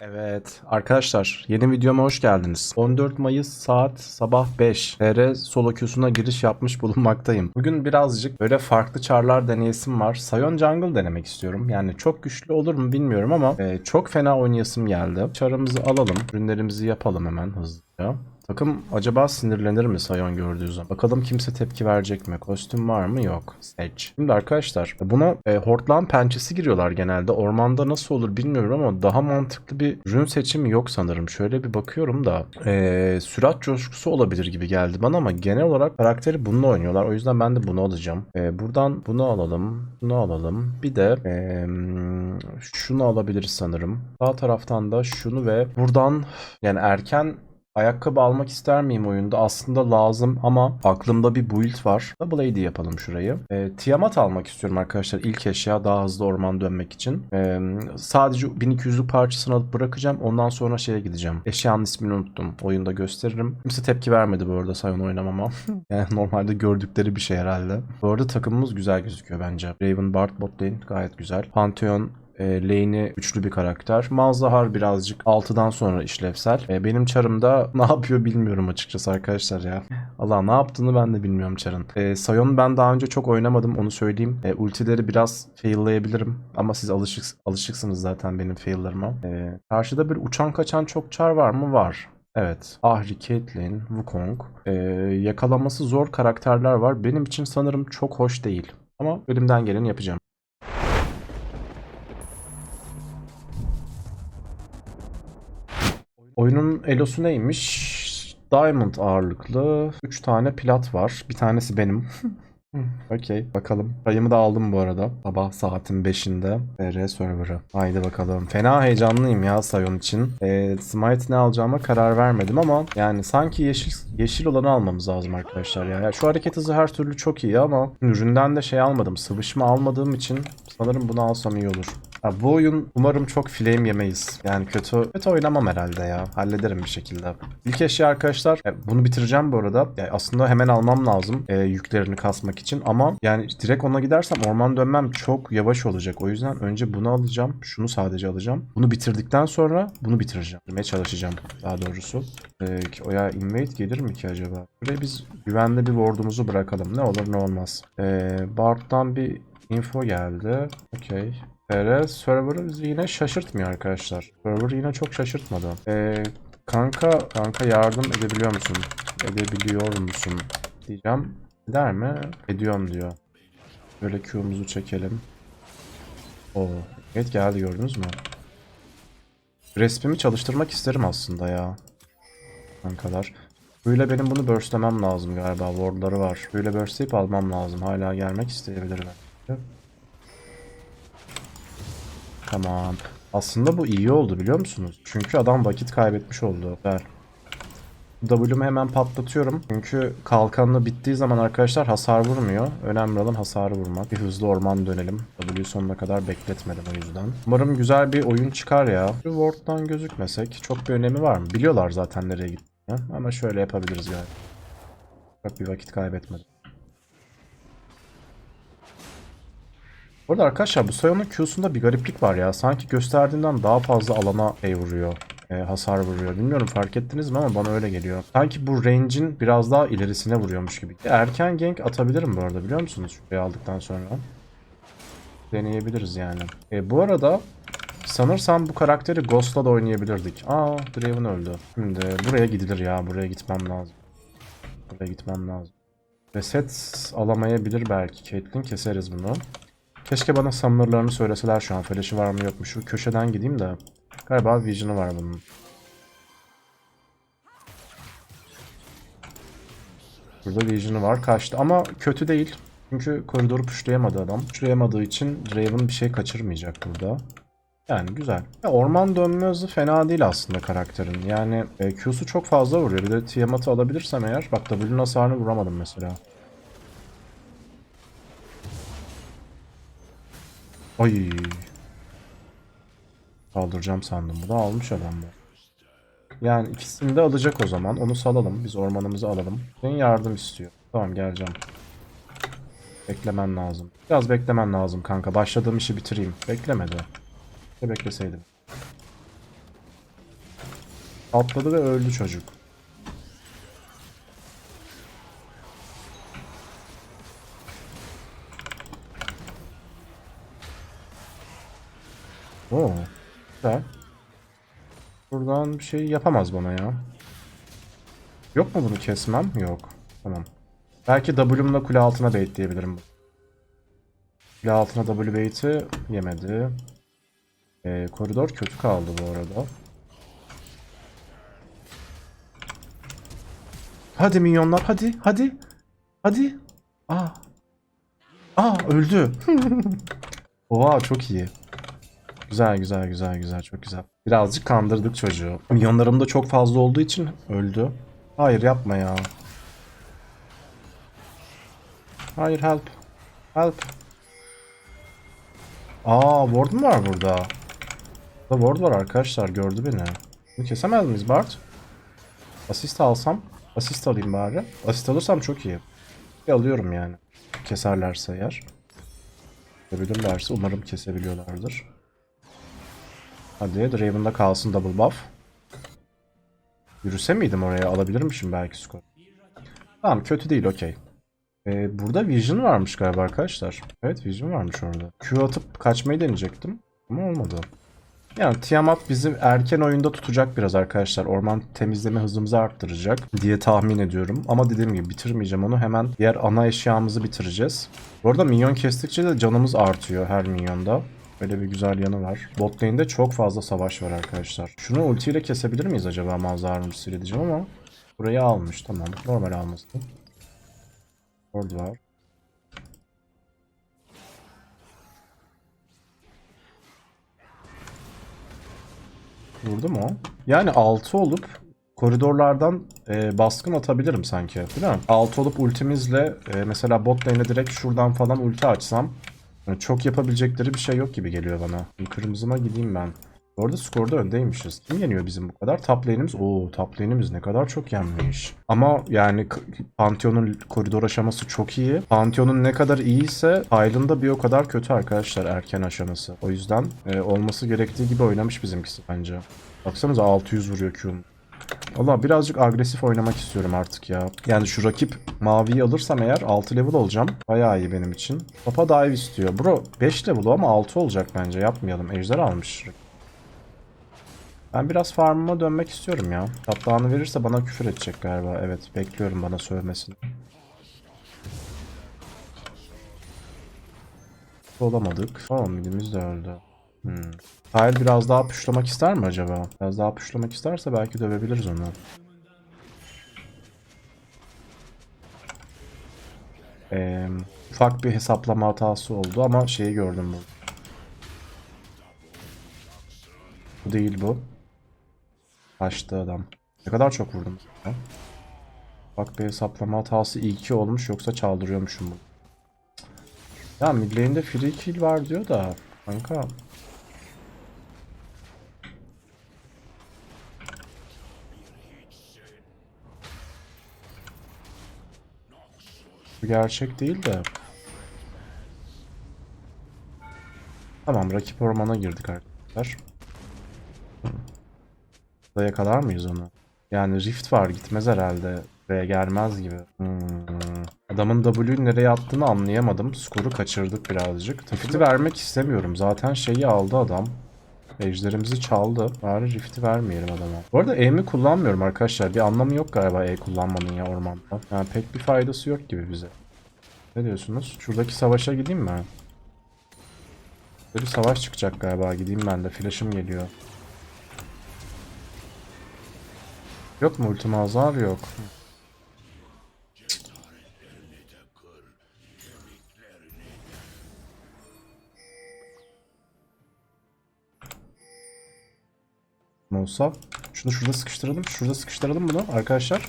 Evet arkadaşlar yeni videoma hoş geldiniz. 14 Mayıs saat sabah 5 TR solo queue'suna giriş yapmış bulunmaktayım. Bugün birazcık böyle farklı çarlar deneyesim var. Sion Jungle denemek istiyorum. Yani çok güçlü olur mu bilmiyorum ama e, çok fena oynayasım geldi. Çarımızı alalım. Ürünlerimizi yapalım hemen hızlıca. Takım acaba sinirlenir mi Sion gördüğü zaman? Bakalım kimse tepki verecek mi? Kostüm var mı? Yok. Seç. Şimdi arkadaşlar buna e, hortlan pençesi giriyorlar genelde. Ormanda nasıl olur bilmiyorum ama daha mantıklı bir ürün seçimi yok sanırım. Şöyle bir bakıyorum da e, sürat coşkusu olabilir gibi geldi bana ama genel olarak karakteri bununla oynuyorlar. O yüzden ben de bunu alacağım. E, buradan bunu alalım. Bunu alalım. Bir de e, şunu alabiliriz sanırım. Sağ taraftan da şunu ve buradan yani erken Ayakkabı almak ister miyim oyunda? Aslında lazım ama aklımda bir build var. Double AD yapalım şurayı. E, Tiamat almak istiyorum arkadaşlar. İlk eşya daha hızlı orman dönmek için. E, sadece 1200'lük parçasını alıp bırakacağım. Ondan sonra şeye gideceğim. Eşyanın ismini unuttum. Oyunda gösteririm. Kimse tepki vermedi bu arada Sion oynamama. yani normalde gördükleri bir şey herhalde. Bu arada takımımız güzel gözüküyor bence. Raven Bard bot lane gayet güzel. Pantheon e, lane'i güçlü bir karakter. Malzahar birazcık 6'dan sonra işlevsel. E, benim çarımda ne yapıyor bilmiyorum açıkçası arkadaşlar ya. Allah ne yaptığını ben de bilmiyorum çarın. E, Sion ben daha önce çok oynamadım onu söyleyeyim. E, ultileri biraz faillayabilirim. Ama siz alışık, alışıksınız zaten benim faillarıma. E, karşıda bir uçan kaçan çok çar var mı? Var. Evet. Ahri, Caitlyn, Wukong. E, yakalaması zor karakterler var. Benim için sanırım çok hoş değil. Ama elimden geleni yapacağım. Oyunun elosu neymiş? Diamond ağırlıklı 3 tane plat var. Bir tanesi benim. Okey bakalım. Payımı da aldım bu arada. Sabah saatin 5'inde. TR server'ı. Haydi bakalım. Fena heyecanlıyım ya Sion için. Ee, Smite ne alacağıma karar vermedim ama yani sanki yeşil yeşil olanı almamız lazım arkadaşlar ya. ya şu hareket hızı her türlü çok iyi ama üründen de şey almadım. Sıvışma almadığım için sanırım bunu alsam iyi olur. Ha, bu oyun umarım çok flame yemeyiz. Yani kötü kötü oynamam herhalde ya. Hallederim bir şekilde. İlk eşya arkadaşlar e, bunu bitireceğim bu arada. Yani aslında hemen almam lazım e, yüklerini kasmak için ama yani direkt ona gidersem orman dönmem çok yavaş olacak. O yüzden önce bunu alacağım. Şunu sadece alacağım. Bunu bitirdikten sonra bunu bitireceğim. Bitirmeye çalışacağım daha doğrusu. E, o ya invade gelir mi ki acaba? Buraya biz güvenli bir ward'umuzu bırakalım. Ne olur ne olmaz. E, Bard'dan bir info geldi. Okey. TR server'ı bizi yine şaşırtmıyor arkadaşlar. Server yine çok şaşırtmadı. Ee, kanka, kanka yardım edebiliyor musun? Edebiliyor musun? Diyeceğim. Der mi? Ediyorum diyor. Böyle Q'muzu çekelim. Oo. Evet geldi gördünüz mü? Respimi çalıştırmak isterim aslında ya. Kankalar. Böyle benim bunu burstlemem lazım galiba. Wardları var. Böyle burstleyip almam lazım. Hala gelmek isteyebilir belki. Tamam. Aslında bu iyi oldu biliyor musunuz? Çünkü adam vakit kaybetmiş oldu. Ver. W'mu hemen patlatıyorum. Çünkü kalkanlı bittiği zaman arkadaşlar hasar vurmuyor. Önemli olan hasarı vurmak. Bir hızlı orman dönelim. W sonuna kadar bekletmedim o yüzden. Umarım güzel bir oyun çıkar ya. Ward'dan gözükmesek çok bir önemi var mı? Biliyorlar zaten nereye gittiğini. Ama şöyle yapabiliriz galiba. Çok bir vakit kaybetmedim. Bu arada arkadaşlar bu Sion'un Q'sunda bir gariplik var ya. Sanki gösterdiğinden daha fazla alana şey vuruyor. e, hasar vuruyor. Bilmiyorum fark ettiniz mi ama bana öyle geliyor. Sanki bu range'in biraz daha ilerisine vuruyormuş gibi. Erken gank atabilirim bu arada biliyor musunuz? Şurayı aldıktan sonra. Deneyebiliriz yani. E, bu arada sanırsam bu karakteri Ghost'la da oynayabilirdik. Aa Draven öldü. Şimdi buraya gidilir ya. Buraya gitmem lazım. Buraya gitmem lazım. Reset alamayabilir belki. Caitlyn keseriz bunu. Keşke bana summoner'larını söyleseler şu an. Flash'ı var mı yok mu? Şu köşeden gideyim de. Galiba vision'ı var bunun. Burada vision'ı var. Kaçtı ama kötü değil. Çünkü koridoru pushlayamadı adam. Pushlayamadığı için Draven bir şey kaçırmayacak burada. Yani güzel. Ya orman dönme hızı fena değil aslında karakterin. Yani e, Q'su çok fazla vuruyor. Bir de Tiamat'ı alabilirsem eğer. Bak W'nin hasarını vuramadım mesela. Ay. Kaldıracağım sandım. Bu da almış adam bu. Yani ikisini de alacak o zaman. Onu salalım. Biz ormanımızı alalım. Senin yardım istiyor. Tamam geleceğim. Beklemen lazım. Biraz beklemen lazım kanka. Başladığım işi bitireyim. Beklemedi. Ne bekleseydim. Atladı ve öldü çocuk. Oo, güzel. Buradan bir şey yapamaz bana ya. Yok mu bunu kesmem? Yok. Tamam. Belki W'mla kule altına bait diyebilirim. Kule altına W bait'i yemedi. Ee, koridor kötü kaldı bu arada. Hadi minyonlar hadi hadi. Hadi. Aa. Aa öldü. Oha çok iyi. Güzel güzel güzel güzel çok güzel. Birazcık kandırdık çocuğu. Minyonlarım da çok fazla olduğu için öldü. Hayır yapma ya. Hayır help. Help. Aa ward mu var burada? Burada ward var arkadaşlar gördü beni. Bunu kesemez miyiz Bart? Asist alsam. Asist alayım bari. Asist alırsam çok iyi. Bir alıyorum yani. Keserlerse eğer. Kesebilirlerse umarım kesebiliyorlardır. Hadi Draven'da kalsın double buff. Yürüse miydim oraya? Alabilirmişim belki skor. Tamam kötü değil okey. Ee, burada Vision varmış galiba arkadaşlar. Evet Vision varmış orada. Q atıp kaçmayı deneyecektim. Ama olmadı. Yani Tiamat bizi erken oyunda tutacak biraz arkadaşlar. Orman temizleme hızımızı arttıracak diye tahmin ediyorum. Ama dediğim gibi bitirmeyeceğim onu. Hemen diğer ana eşyamızı bitireceğiz. Bu arada minyon kestikçe de canımız artıyor her minyonda. Böyle bir güzel yanı var. Bot lane'de çok fazla savaş var arkadaşlar. Şunu ultiyle kesebilir miyiz acaba manzara diyeceğim ama burayı almış tamam. Normal almasın. Orada var. Vurdu mu? Yani 6 olup koridorlardan e, baskın atabilirim sanki. Değil mi? 6 olup ultimizle e, mesela bot lane'e direkt şuradan falan ulti açsam yani çok yapabilecekleri bir şey yok gibi geliyor bana. Kırmızıma gideyim ben. Bu arada skorda öndeymişiz. Kim yeniyor bizim bu kadar? Top lane'imiz. Oo top lane'imiz ne kadar çok yenmiş. Ama yani Pantheon'un koridor aşaması çok iyi. Pantheon'un ne kadar iyiyse Hylian da bir o kadar kötü arkadaşlar erken aşaması. O yüzden e, olması gerektiği gibi oynamış bizimkisi bence. Baksanıza 600 vuruyor Q'nun. Valla birazcık agresif oynamak istiyorum artık ya. Yani şu rakip maviyi alırsam eğer 6 level olacağım. Bayağı iyi benim için. Papa dive istiyor. Bro 5 level ama 6 olacak bence. Yapmayalım. Ejder almış. Ben biraz farmıma dönmek istiyorum ya. Tatlağını verirse bana küfür edecek galiba. Evet bekliyorum bana sövmesini. Olamadık. Tamam midimiz de öldü. Hmm. Kyle biraz daha puşlamak ister mi acaba? Biraz daha puşlamak isterse belki dövebiliriz onu. Ee, ufak bir hesaplama hatası oldu ama şeyi gördüm bu. Bu değil bu. Kaçtı adam. Ne kadar çok vurdum. Ya. Bak bir hesaplama hatası iyi ki olmuş yoksa çaldırıyormuşum bu. Ya mid free kill var diyor da kanka. Bu gerçek değil de. Tamam rakip ormana girdik arkadaşlar. Da yakalar mıyız onu? Yani rift var gitmez herhalde. Buraya gelmez gibi. Hmm. Adamın W nereye attığını anlayamadım. Skoru kaçırdık birazcık. Rift'i vermek istemiyorum. Zaten şeyi aldı adam. Ejderimizi çaldı. Bari Rift'i vermeyelim adama. Bu arada E'mi kullanmıyorum arkadaşlar. Bir anlamı yok galiba E kullanmanın ya ormanda. Yani pek bir faydası yok gibi bize. Ne diyorsunuz? Şuradaki savaşa gideyim mi? Böyle bir savaş çıkacak galiba. Gideyim ben de. Flash'ım geliyor. Yok mu ultima azar yok. Olsa şunu şurada sıkıştıralım. Şurada sıkıştıralım bunu arkadaşlar.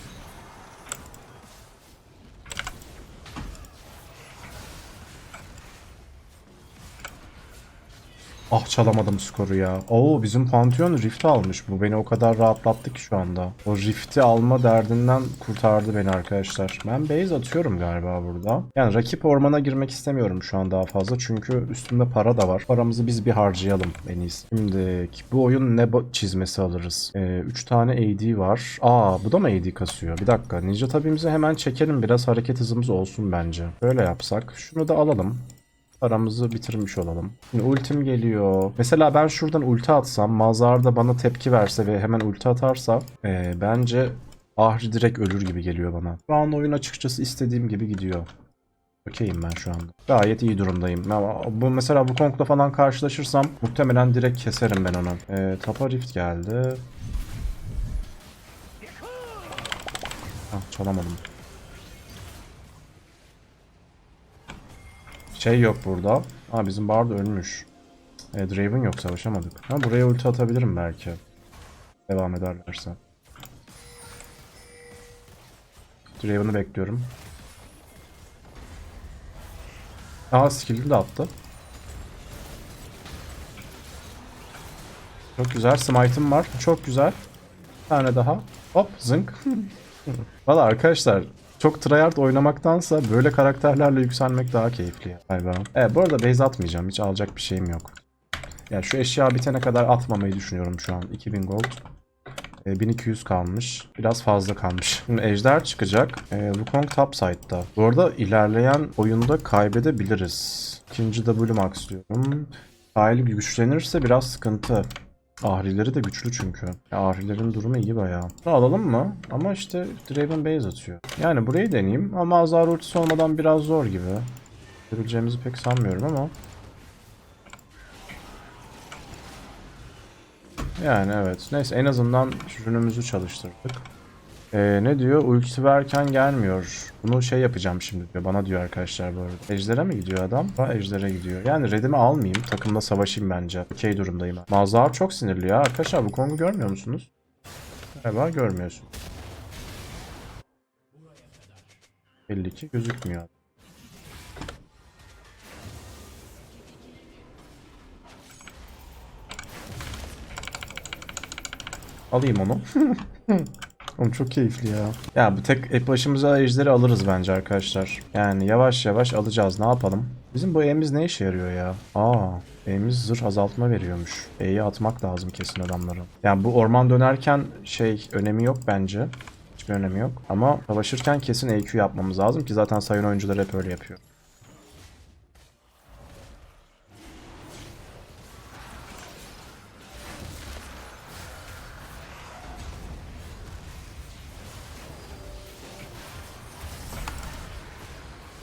Ah çalamadım skoru ya. Oo bizim Pantheon Rift almış. Bu beni o kadar rahatlattı ki şu anda. O Rift'i alma derdinden kurtardı beni arkadaşlar. Ben base atıyorum galiba burada. Yani rakip ormana girmek istemiyorum şu an daha fazla. Çünkü üstümde para da var. Paramızı biz bir harcayalım en iyisi. Şimdi bu oyun ne çizmesi alırız? 3 tane AD var. Aa bu da mı AD kasıyor? Bir dakika. Ninja tabimizi hemen çekelim. Biraz hareket hızımız olsun bence. Böyle yapsak. Şunu da alalım paramızı bitirmiş olalım. Şimdi ultim geliyor. Mesela ben şuradan ulti atsam, Mazhar da bana tepki verse ve hemen ulti atarsa eee, bence Ahri direkt ölür gibi geliyor bana. Şu an oyun açıkçası istediğim gibi gidiyor. Okeyim ben şu anda. Gayet iyi durumdayım. Ama bu mesela bu Kong'la falan karşılaşırsam muhtemelen direkt keserim ben onu. Eee Tapa Rift geldi. Ah çalamadım. Şey yok burada. Aa bizim Bard ölmüş. E, Draven yok savaşamadık. Ha buraya ulti atabilirim belki. Devam ederlerse. Draven'ı bekliyorum. Aa skill'ini de attı. Çok güzel. Smite'ım var. Çok güzel. Bir tane daha. Hop zınk. Valla arkadaşlar çok tryhard oynamaktansa böyle karakterlerle yükselmek daha keyifli galiba. Evet bu arada base atmayacağım. Hiç alacak bir şeyim yok. Yani şu eşya bitene kadar atmamayı düşünüyorum şu an. 2000 gold. E, 1200 kalmış. Biraz fazla kalmış. Şimdi ejder çıkacak. E, Wukong topside'da. Bu arada ilerleyen oyunda kaybedebiliriz. İkinci W max diyorum. Kyle güçlenirse biraz sıkıntı. Ahrileri de güçlü çünkü. Ya, Ahrilerin durumu iyi bayağı. Bunu alalım mı? Ama işte Draven base atıyor. Yani burayı deneyeyim ama Azar ultisi olmadan biraz zor gibi. Görebileceğimizi pek sanmıyorum ama. Yani evet. Neyse en azından ürünümüzü çalıştırdık. Ee, ne diyor? Ulti verken gelmiyor. Bunu şey yapacağım şimdi diyor. Bana diyor arkadaşlar bu arada. Ejder'e mi gidiyor adam? Ha Ejder'e gidiyor. Yani redimi almayayım. Takımda savaşayım bence. Okey durumdayım. Mazhar çok sinirli ya. Arkadaşlar bu Kong'u görmüyor musunuz? Galiba görmüyorsun. Belli ki gözükmüyor. Alayım onu. Oğlum çok keyifli ya. Ya bu tek hep başımıza ejderi alırız bence arkadaşlar. Yani yavaş yavaş alacağız. Ne yapalım? Bizim bu E'miz ne işe yarıyor ya? Aa, E'miz zırh azaltma veriyormuş. E'yi atmak lazım kesin adamlara. Yani bu orman dönerken şey önemi yok bence. Hiçbir önemi yok. Ama savaşırken kesin EQ yapmamız lazım ki zaten sayın oyuncular hep öyle yapıyor.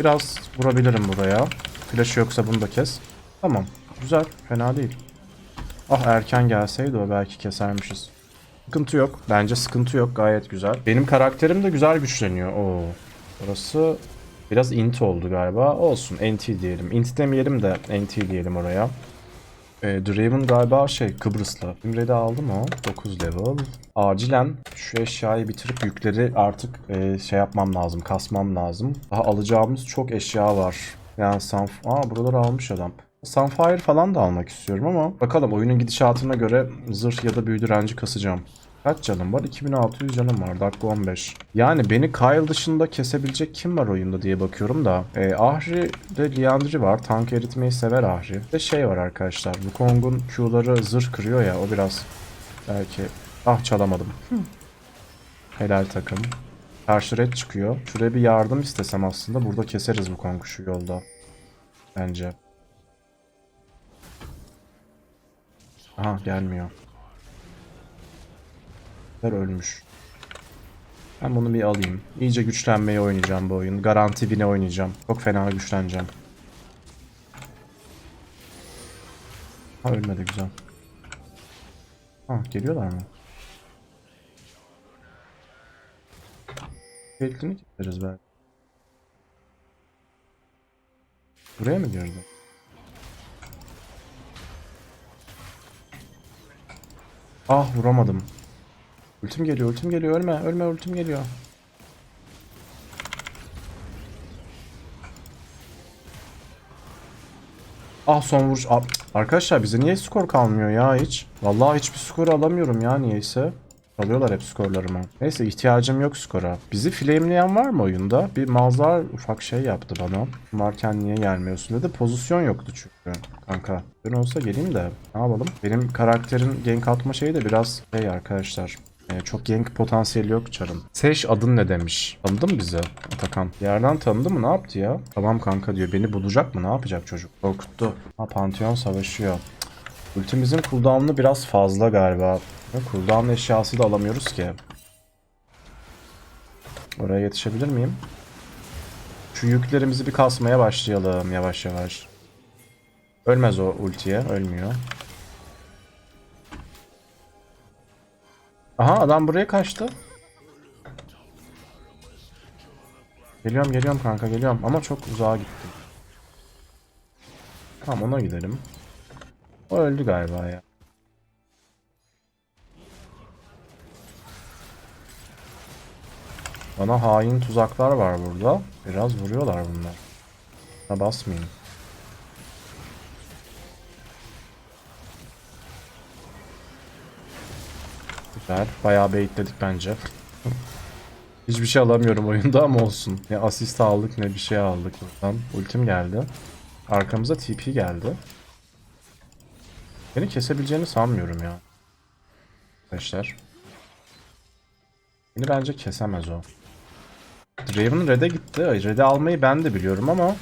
Biraz vurabilirim buraya. Flash yoksa bunu da kes. Tamam. Güzel. Fena değil. Ah erken gelseydi o belki kesermişiz. Sıkıntı yok. Bence sıkıntı yok. Gayet güzel. Benim karakterim de güzel güçleniyor. Oo. Burası biraz int oldu galiba. Olsun. NT diyelim. Int demeyelim de NT diyelim oraya. E, Draven galiba şey Kıbrıslı. Imre'de aldım o. 9 level. Acilen şu eşyayı bitirip yükleri artık e, şey yapmam lazım. Kasmam lazım. Daha alacağımız çok eşya var. Yani Sunf... Aa buraları almış adam. Sunfire falan da almak istiyorum ama bakalım oyunun gidişatına göre zırh ya da büyü direnci kasacağım. Kaç canım var? 2600 canım var. Dakika 15. Yani beni Kyle dışında kesebilecek kim var oyunda diye bakıyorum da. E, Ahri de Liandry var. Tank eritmeyi sever Ahri. Bir de şey var arkadaşlar. Wukong'un Q'ları zırh kırıyor ya. O biraz belki... Ah çalamadım. Helal takım. Karşı red çıkıyor. Şuraya bir yardım istesem aslında. Burada keseriz Wukong'u şu yolda. Bence. Aha gelmiyor. Ölmüş. Ben bunu bir alayım. İyice güçlenmeye oynayacağım bu oyun. Garanti bine oynayacağım. Çok fena güçleneceğim. Ha ölmedi güzel. Ha geliyorlar mı? Caitlyn'i keseriz belki. Buraya mı girdi? Ah vuramadım. Ultim geliyor, ultim geliyor. Ölme, ölme, ultim geliyor. Ah son vuruş. Ah, Arkadaşlar bize niye skor kalmıyor ya hiç? Vallahi hiçbir skor alamıyorum ya niyeyse. Alıyorlar hep skorlarımı. Neyse ihtiyacım yok skora. Bizi flameleyen var mı oyunda? Bir mazlar ufak şey yaptı bana. Varken niye gelmiyorsun dedi. Pozisyon yoktu çünkü kanka. Ben olsa geleyim de ne yapalım? Benim karakterin gank atma şeyi de biraz şey arkadaşlar. Ee, çok gank potansiyeli yok çarın. Seç adın ne demiş? Tanıdı mı bizi Atakan? Yerden tanıdı mı? Ne yaptı ya? Tamam kanka diyor. Beni bulacak mı? Ne yapacak çocuk? Korkuttu. Ha Pantheon savaşıyor. Ultimizin cooldown'u biraz fazla galiba. Ve Cooldown eşyası da alamıyoruz ki. Oraya yetişebilir miyim? Şu yüklerimizi bir kasmaya başlayalım yavaş yavaş. Ölmez o ultiye. Ölmüyor. Aha adam buraya kaçtı. Geliyorum geliyorum kanka geliyorum ama çok uzağa gittim. Tamam ona gidelim. O öldü galiba ya. Bana hain tuzaklar var burada. Biraz vuruyorlar bunlar. Ha basmayayım. Güzel. Bayağı baitledik bence. Hiçbir şey alamıyorum oyunda ama olsun. Ne asist aldık ne bir şey aldık buradan. Ultim geldi. Arkamıza TP geldi. Beni kesebileceğini sanmıyorum ya. Arkadaşlar. Beni bence kesemez o. Draven red'e gitti. Red'e almayı ben de biliyorum ama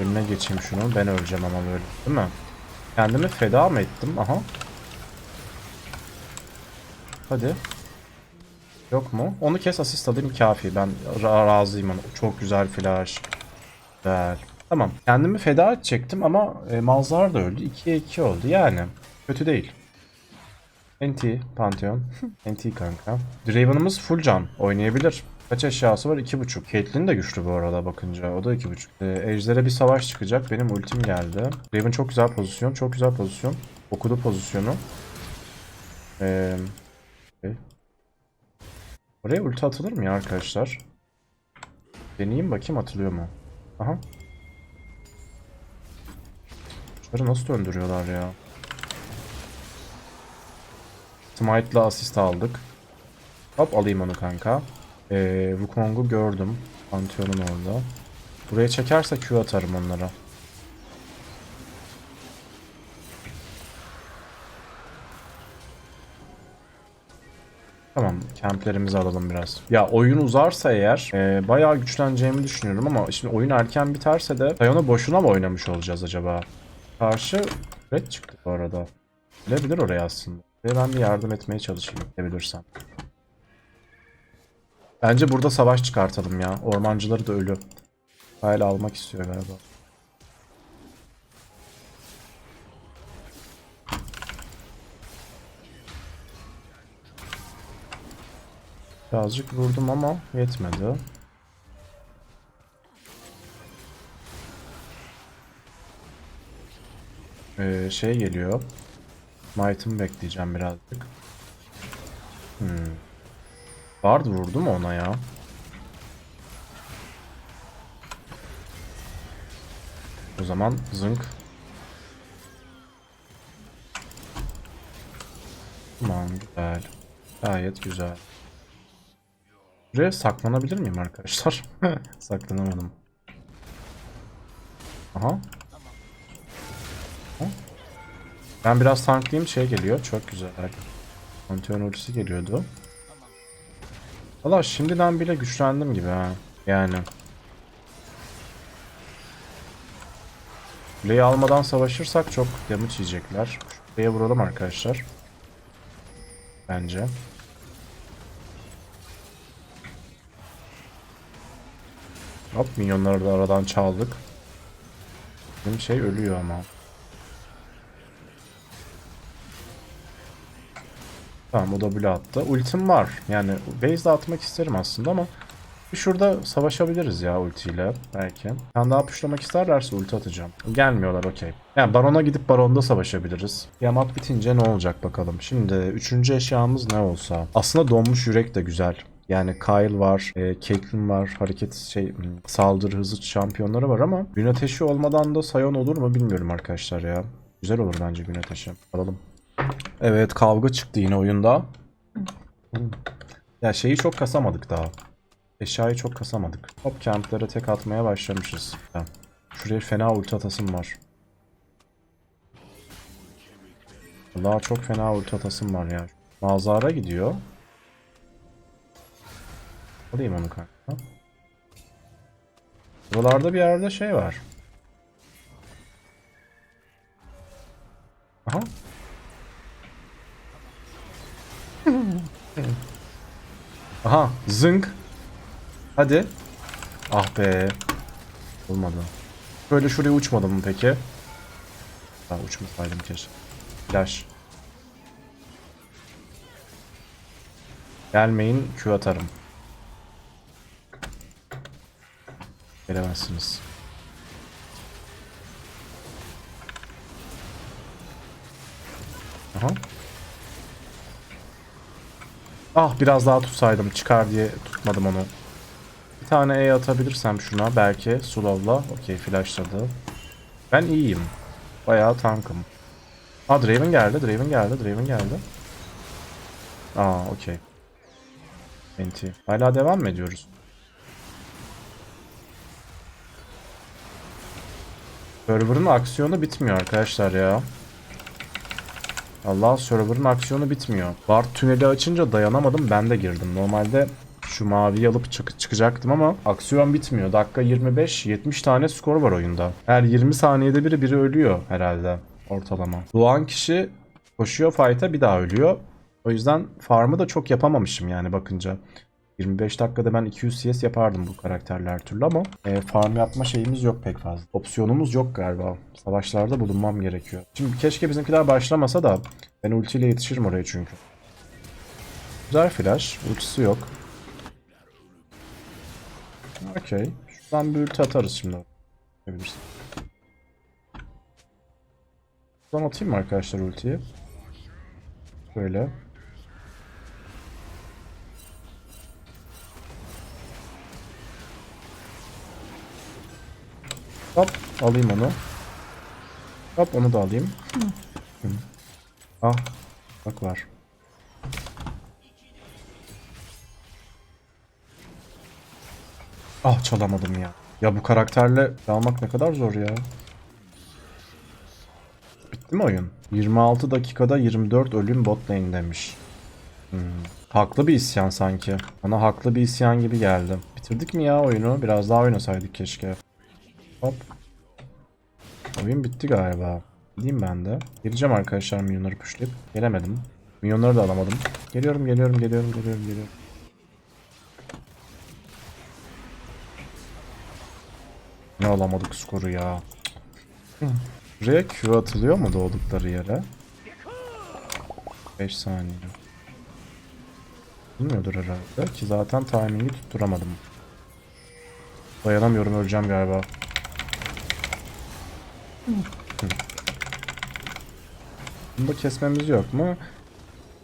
Önüne geçeyim şunu. Ben öleceğim ama böyle. Değil mi? Kendimi feda mı ettim? Aha. Hadi. Yok mu? Onu kes asist alayım kafi. Ben ra- razıyım ona. Çok güzel flash. Güzel. Tamam. Kendimi feda edecektim ama e, Malzar da öldü. 2'ye 2 oldu yani. Kötü değil. NT, Pantheon. NT kanka. Draven'ımız full can. Oynayabilir. Kaç eşyası var? 2.5. Caitlyn de güçlü bu arada bakınca. O da 2.5. Ee, Ejder'e bir savaş çıkacak. Benim ultim geldi. Draven çok güzel pozisyon. Çok güzel pozisyon. Okudu pozisyonu. Ee, okay. Oraya ulti atılır mı ya arkadaşlar? Deneyeyim bakayım atılıyor mu? Aha. Şunları nasıl döndürüyorlar ya? Smite'la asist aldık. Hop alayım onu kanka. Ee, Wukong'u gördüm. Pantheon'un orada. Buraya çekerse Q atarım onlara. Tamam, kemplerimizi alalım biraz. Ya oyun uzarsa eğer e, bayağı güçleneceğimi düşünüyorum ama şimdi oyun erken biterse de Sion'u boşuna mı oynamış olacağız acaba? Karşı red çıktı bu arada. Bilebilir oraya aslında. Ve ben bir yardım etmeye çalışayım edebilirsem. Bence burada savaş çıkartalım ya. Ormancıları da ölü. Hala almak istiyor galiba. Birazcık vurdum ama yetmedi. Ee, şey geliyor. Might'ımı bekleyeceğim birazcık. Hmm. Bard vurdu mu ona ya? O zaman zınk. Tamam güzel. Gayet güzel. Buraya saklanabilir miyim arkadaşlar? Saklanamadım. Aha. Ha? Ben biraz tanklayayım şey geliyor. Çok güzel. Pantheon ultisi geliyordu. Valla şimdiden bile güçlendim gibi ha. Yani. Kuleyi almadan savaşırsak çok damage yiyecekler. Kuleye vuralım arkadaşlar. Bence. Hop minyonları da aradan çaldık. Bizim şey ölüyor ama. Tamam o W attı. Ultim var. Yani base de atmak isterim aslında ama şurada savaşabiliriz ya ultiyle belki. Tane daha puşlamak isterlerse ulti atacağım. Gelmiyorlar okey. Yani barona gidip baronda savaşabiliriz. Yamat bitince ne olacak bakalım. Şimdi üçüncü eşyamız ne olsa. Aslında donmuş yürek de güzel. Yani Kyle var, e, Caitlyn var, hareket şey hmm, saldırı hızı şampiyonları var ama gün ateşi olmadan da Sion olur mu bilmiyorum arkadaşlar ya. Güzel olur bence gün ateşi. Alalım. Evet kavga çıktı yine oyunda. Ya şeyi çok kasamadık daha. Eşyayı çok kasamadık. Hop camplere tek atmaya başlamışız. Tamam. Şuraya fena ulti atasım var. Daha çok fena ulti atasım var ya. Mazara gidiyor. Alayım onu kanka. Buralarda bir yerde şey var. Aha. Aha zınk. Hadi. Ah be. Olmadı. Böyle şuraya uçmadım mı peki? Ha uçmasaydım keşke. Flash. Gelmeyin Q atarım. Gelemezsiniz. Aha. Ah biraz daha tutsaydım çıkar diye tutmadım onu. Bir tane E atabilirsem şuna belki slow'la. Okey flashladı. Ben iyiyim. Bayağı tankım. Aa Draven geldi, Draven geldi, Draven geldi. Aa okey. NT. Hala devam mı ediyoruz? Server'ın aksiyonu bitmiyor arkadaşlar ya. Allah server'ın aksiyonu bitmiyor. Bard tüneli açınca dayanamadım ben de girdim. Normalde şu maviyi alıp çık çıkacaktım ama aksiyon bitmiyor. Dakika 25 70 tane skor var oyunda. Her 20 saniyede biri biri ölüyor herhalde ortalama. Doğan kişi koşuyor fight'a bir daha ölüyor. O yüzden farmı da çok yapamamışım yani bakınca. 25 dakikada ben 200 CS yapardım bu karakterler türlü ama e, farm yapma şeyimiz yok pek fazla. Opsiyonumuz yok galiba. Savaşlarda bulunmam gerekiyor. Şimdi keşke bizimkiler başlamasa da ben ultiyle yetişirim oraya çünkü. Güzel flash. Ultisi yok. Okey. Şuradan bir ulti atarız şimdi. Yapabilirsin. Şuradan atayım mı arkadaşlar ultiyi? Böyle. Hop alayım onu. Hop onu da alayım. Hı. Ah bak var. Ah çalamadım ya. Ya bu karakterle almak ne kadar zor ya. Bitti mi oyun? 26 dakikada 24 ölüm bot lane demiş. Hmm. Haklı bir isyan sanki. Bana haklı bir isyan gibi geldi. Bitirdik mi ya oyunu? Biraz daha oynasaydık keşke. Hop. Oyun bitti galiba. Gideyim ben de. Geleceğim arkadaşlar milyonları pushlayıp. Gelemedim. Milyonları da alamadım. Geliyorum geliyorum geliyorum geliyorum geliyorum. Ne alamadık skoru ya. Buraya Q atılıyor mu doğdukları yere? 5 saniye. Bilmiyordur herhalde ki zaten timingi tutturamadım. Dayanamıyorum öleceğim galiba. Da kesmemiz yok mu?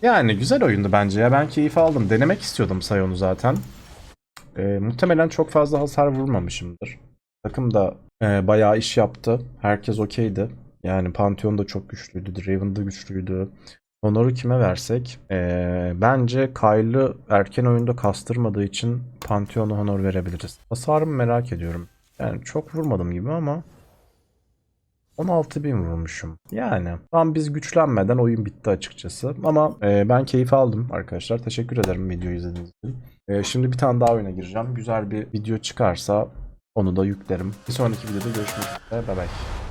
Yani güzel oyundu bence ya. Ben keyif aldım. Denemek istiyordum Sayon'u zaten. Ee, muhtemelen çok fazla hasar vurmamışımdır. Takım da e, bayağı iş yaptı. Herkes okeydi. Yani Pantheon da çok güçlüydü. Draven da güçlüydü. Honor'u kime versek? Ee, bence Kyle'ı erken oyunda kastırmadığı için Pantheon'a Honor verebiliriz. Hasarımı merak ediyorum. Yani çok vurmadım gibi ama 16.000 vurmuşum. Yani tam biz güçlenmeden oyun bitti açıkçası. Ama e, ben keyif aldım arkadaşlar. Teşekkür ederim videoyu izlediğiniz için. E, şimdi bir tane daha oyuna gireceğim. Güzel bir video çıkarsa onu da yüklerim. Bir sonraki videoda görüşmek üzere. Bye bye.